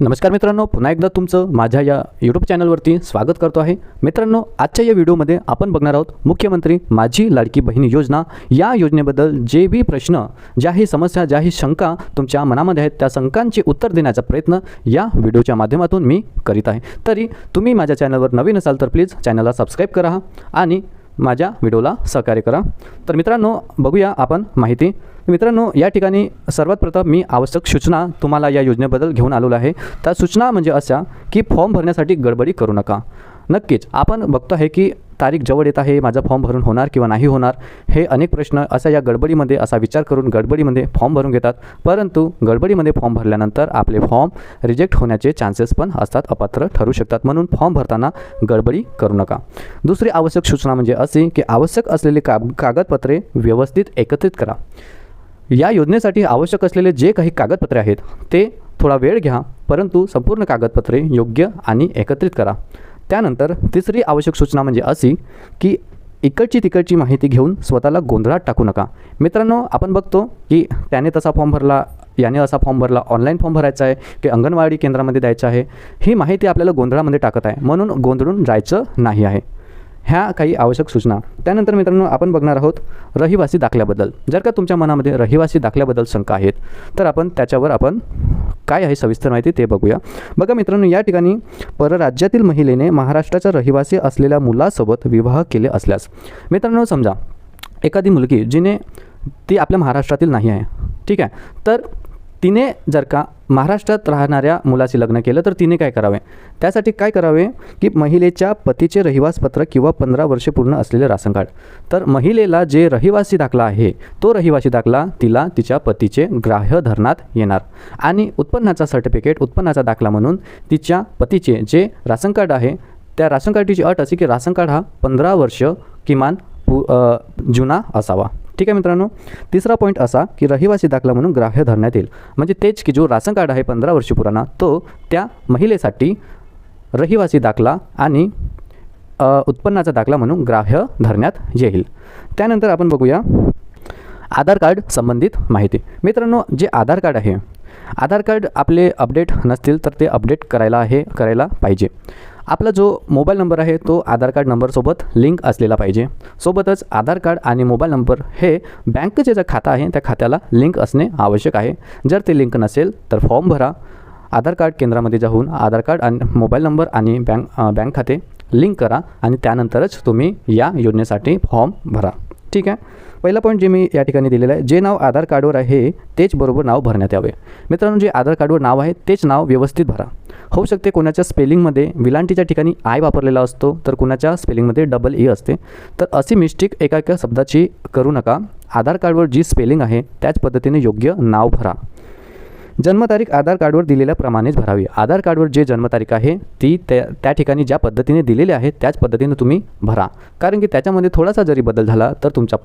नमस्कार मित्रांनो पुन्हा एकदा तुमचं माझ्या या यूट्यूब चॅनलवरती स्वागत करतो आहे. मित्रांनो आजच्या या व्हिडिओमध्ये आपण बघणार आहोत मुख्यमंत्री माझी लाडकी बहीण योजना. या योजनेबद्दल जे बी प्रश्न ज्याही समस्या ज्याही शंका तुमच्या मनामध्ये आहेत त्या शंकांचे उत्तर देण्याचा प्रयत्न या व्हिडिओच्या माध्यमातून मी करीत आहे. तरी तुम्ही माझ्या चॅनलवर नवीन असाल तर प्लीज चॅनलला सबस्क्राईब करा आणि माझ्या व्हिडिओला सहकार्य करा. तर मित्रांनो बघूया आपण माहिती. मित्रांनो या ठिकाणी सर्वात प्रथम मी आवश्यक सूचना तुम्हाला या योजनेबद्दल घेऊन आलेलो आहे. त्या सूचना म्हणजे अशा की फॉर्म भरण्यासाठी गडबडी करू नका. नक्कीच आपण बघतो आहे की तारीख जवळ येत आहे माझा फॉर्म भरून होणार किंवा नाही होणार हे अनेक प्रश्न असा या गडबडीमध्ये असा विचार करून गडबडीमध्ये फॉर्म भरून घेतात. परंतु गडबडीमध्ये फॉर्म भरल्यानंतर आपले फॉर्म रिजेक्ट होण्याचे चान्सेस पण असतात अपात्र ठरू शकतात. म्हणून फॉर्म भरताना गडबडी करू नका. दुसरी आवश्यक सूचना म्हणजे अशी की आवश्यक असलेली का कागदपत्रे व्यवस्थित एकत्रित करा. या योजनेसाठी आवश्यक असलेले जे काही कागदपत्रे आहेत ते थोडा वेळ घ्या परंतु संपूर्ण कागदपत्रे योग्य आणि एकत्रित करा. त्यानंतर तिसरी आवश्यक सूचना म्हणजे अशी की इकडची तिकडची माहिती घेऊन स्वतःला गोंधळात टाकू नका. मित्रांनो आपण बघतो की त्याने तसा फॉर्म भरला याने असा फॉर्म भरला ऑनलाईन फॉर्म भरायचा आहे की अंगणवाडी केंद्रामध्ये द्यायचं आहे ही माहिती आपल्याला गोंधळामध्ये टाकत आहे. म्हणून गोंधळून जायचं नाही आहे. ह्या काही आवश्यक सूचना. त्यानंतर मित्रांनो आपण बघणार आहोत रहिवासी दाखल्याबद्दल. जर का तुमच्या मनामध्ये रहिवासी दाखल्याबद्दल शंका आहेत तर आपण त्याच्यावर आपण काय आहे सविस्तर माहिती ते बघूया. बघा मित्रांनो या ठिकाणी परराज्यातील महिलेने महाराष्ट्राचा रहिवासी असलेल्या मुलासोबत विवाह केले असल्यास. मित्रांनो समजा एखादी मुलगी जिने ती आपल्या महाराष्ट्रातील नाही आहे ठीक आहे तर तिने जर का महाराष्ट्रात राहणाऱ्या मुलाशी लग्न केलं तर तिने काय करावे? त्यासाठी काय करावे? की महिलेच्या पतीचे रहिवासपत्र किंवा पंधरा वर्षे पूर्ण असलेले राशन कार्ड. तर महिलेला जे रहिवासी दाखला आहे तो रहिवासी दाखला तिला तिच्या पतीचे ग्राह्य धरणात येणार. आणि उत्पन्नाचा सर्टिफिकेट उत्पन्नाचा दाखला म्हणून तिच्या पतीचे जे राशन कार्ड आहे त्या राशन कार्डची अट अशी की राशन कार्ड हा पंधरा वर्ष किमान पु जुना असावा. ठीक आहे मित्रांनो. तिसरा पॉईंट असा की रहिवासी दाखला म्हणून ग्राह्य धरण्यात येईल. म्हणजे तेच की जो राशन कार्ड आहे पंधरा वर्ष पुराणा तो त्या महिलेसाठी रहिवासी दाखला आणि उत्पन्नाचा दाखला म्हणून ग्राह्य धरण्यात येईल. त्यानंतर आपण बघूया आधार कार्ड संबंधित माहिती. मित्रांनो जे आधार कार्ड आहे आधार कार्ड आपले अपडेट नसतील तर ते अपडेट करायला आहे करायला पाहिजे. आपला जो मोबाईल नंबर आहे तो आधार कार्ड नंबरसोबत लिंक असलेला पाहिजे. सोबतच आधार कार्ड आणि मोबाईल नंबर हे बँकचे जे खातं आहे त्या खात्याला लिंक असणे आवश्यक आहे. जर ते लिंक नसेल तर फॉर्म भरा. आधार कार्ड केंद्रामध्ये जाऊन आधार कार्ड आणि मोबाईल नंबर आणि बँक बँक खाते लिंक करा आणि त्यानंतरच तुम्ही या योजनेसाठी फॉर्म भरा. ठीक आहे. पहिला पॉईंट जे मी या ठिकाणी दिलेलं आहे जे नाव आधार कार्डवर आहे तेच बरोबर नाव भरण्यात यावे. मित्रांनो जे आधार कार्डवर नाव आहे तेच नाव व्यवस्थित भरा. होऊ शकते कोणाच्या स्पेलिंगमध्ये विलांटीच्या ठिकाणी आय वापरलेला असतो तर कोणाच्या स्पेलिंगमध्ये डबल ई असते. तर अशी मिस्टेक एका एका शब्दाची करू नका. आधार कार्डवर जी स्पेलिंग आहे त्याच पद्धतीने योग्य नाव भरा. जन्मतारीख आधार कार्डवर दिलेल्याप्रमाणेच भरावी. आधार कार्डवर जे जन्मतारीख आहे ती त्या त्या ठिकाणी ज्या पद्धतीने दिलेली आहे त्याच पद्धतीने तुम्ही भरा. कारण की त्याच्यामध्ये थोडासा जरी बदल झाला तर तुमचा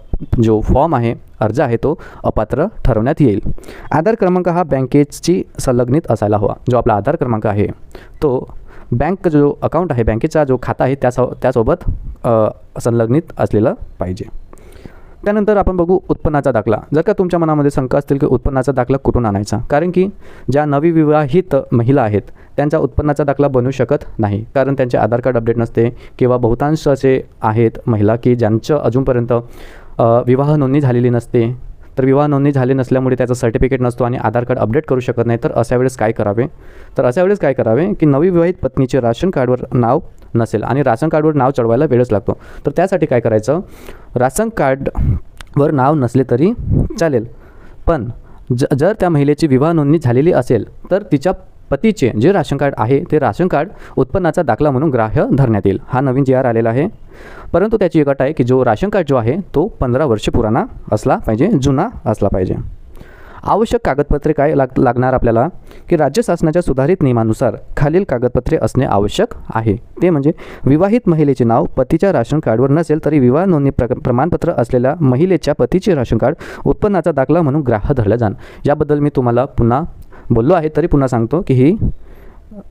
जो फॉर्म आहे अर्ज आहे तो अपात्र ठरवण्यात येईल. आधार क्रमांक हा बँकेची संलग्नित असायला हवा. जो आपला आधार क्रमांक आहे तो बँक जो अकाउंट आहे बँकेचा जो खाता आहे त्यासो त्यासोबत संलग्नित असलेलं पाहिजे. त्यानंतर आपण बघू उत्पन्नाचा दाखला. जर का तुमच्या मनामध्ये शंका असतील की उत्पन्नाचा दाखला कुठून आणायचा? कारण की ज्या नवविवाहित महिला आहेत त्यांचा उत्पन्नाचा दाखला बनू शकत नाही. कारण त्यांचे आधार कार्ड अपडेट नसते किंवा बहुतांश असे आहेत महिला की ज्यांचं अजूनपर्यंत विवाह नोंदणी झालेली नसते. तर विवाह नोंदणी झाली नसल्यामुळे त्याचा सर्टिफिकेट नसतो आणि आधार कार्ड अपडेट करू शकत नाही तर अशा वेळेस काय करावे? तर अशा वेळेस काय करावे की नवविवाहित पत्नीचे राशन कार्डवर नाव नसेल आणि राशन कार्डवर नाव चढवायला वेळच लागतो. तर त्यासाठी काय करायचं? राशन कार्डवर नाव नसले तरी चालेल. पण ज जर त्या महिलेची विवाह नोंदणी झालेली असेल तर तिच्या पतीचे जे राशन कार्ड आहे ते राशन कार्ड उत्पन्नाचा दाखला म्हणून ग्राह्य धरण्यात येईल. हा नवीन जी आर आलेला आहे. परंतु त्याची एक अट आहे की जो राशन कार्ड जो आहे तो पंधरा वर्ष पुराणा असला पाहिजे जुना असला पाहिजे. आवश्यक कागदपत्रे काय लाग लागणार आपल्याला? की राज्य शासनाच्या सुधारित नियमानुसार खालील कागदपत्रे असणे आवश्यक आहे. ते म्हणजे विवाहित महिलेचे नाव पतीच्या राशन कार्डवर नसेल तरी विवाह नोंदणी प्र प्रमाणपत्र असलेल्या महिलेच्या पतीचे राशन कार्ड उत्पन्नाचा दाखला म्हणून ग्राह्य धरला जाण याबद्दल मी तुम्हाला पुन्हा बोललो आहे तरी पुन्हा सांगतो की ही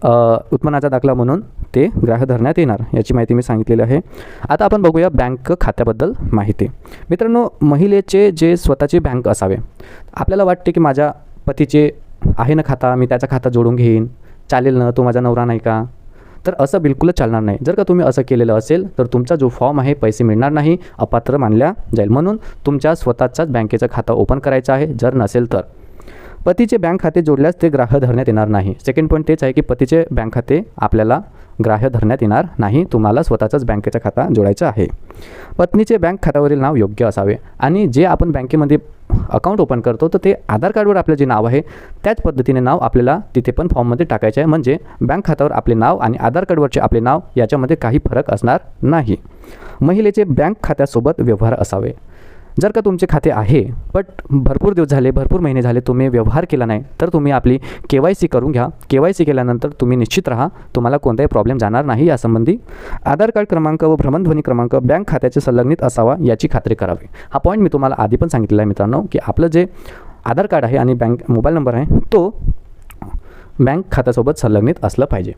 उत्पन्नाचा दाखला म्हणून ते ग्राह्य धरण्यात येणार याची माहिती मी सांगितलेली आहे. आता आपण बघूया बँक खात्याबद्दल माहिती. मित्रांनो महिलेचे जे स्वतःचे बँक असावे आपल्याला वाटते की माझ्या पतीचे आहे ना खाता मी त्याचा खाता जोडून घेईन चालेल ना तो माझा नवरा नाही का? तर असं बिलकुलच चालणार नाही. जर का तुम्ही असं केलेलं असेल तर तुमचा जो फॉर्म आहे पैसे मिळणार नाही अपात्र मानल्या जाईल. म्हणून तुमच्या स्वतःचाच बँकेचं खातं ओपन करायचं आहे. जर नसेल तर. पतीचे बँक खाते जोडल्यास ते ग्राह्य धरण्यात येणार नाही. सेकंड पॉईंट तेच आहे की पतीचे बँक खाते आपल्याला ग्राह्य धरण्यात येणार नाही. तुम्हाला स्वतःचाच बँकेचा खाता जोडायचा आहे. पत्नीचे बँक खात्यावरील नाव योग्य असावे आणि जे आपण बँकेमध्ये अकाउंट ओपन करतो तर ते आधार कार्डवर आपलं जे नाव आहे त्याच पद्धतीने नाव आपल्याला तिथे पण फॉर्ममध्ये टाकायचे आहे. म्हणजे बँक खात्यावर आपले नाव आणि आधार कार्डवरचे आपले नाव याच्यामध्ये काही फरक असणार नाही. महिलेचे बँक खात्यासोबत व्यवहार असावे. जर का तुमचे खाते आहे बट भरपूर दिवस झाले भरपूर महिने झाले तुम्ही व्यवहार केला नाही तर तुम्ही आपली के वाय सी करून घ्या. के वाय सी केल्यानंतर तुम्ही निश्चित राहा तुम्हाला कोणताही प्रॉब्लेम जाणार नाही यासंबंधी. आधार कार्ड क्रमांक व भ्रमणध्वनी क्रमांक बँक खात्याचे संलग्नित असावा याची खात्री करावी. हा पॉईंट मी तुम्हाला आधी पण सांगितलेला आहे मित्रांनो की आपलं जे आधार कार्ड आहे आणि बँक मोबाईल नंबर आहे तो बँक खात्यासोबत संलग्नित असलं पाहिजे.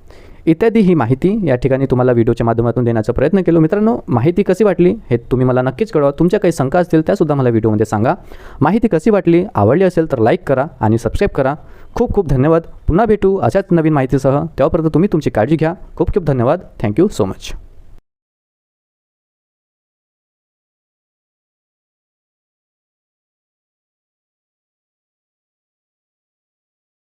इत्यादी ही माहिती या ठिकाणी तुम्हाला व्हिडिओच्या माध्यमातून देण्याचा प्रयत्न केलो. मित्रांनो माहिती कशी वाटली हे तुम्ही मला नक्कीच कळवा. तुमच्या काही शंका असतील त्यासुद्धा मला व्हिडिओमध्ये सांगा. माहिती कशी वाटली आवडली असेल तर लाईक करा आणि सबस्क्राईब करा. खूप खूप धन्यवाद. पुन्हा भेटू अशाच नवीन माहितीसह. तेव्हापर्यंत तुम्ही तुमची काळजी घ्या. खूप खूप धन्यवाद. Thank you so much.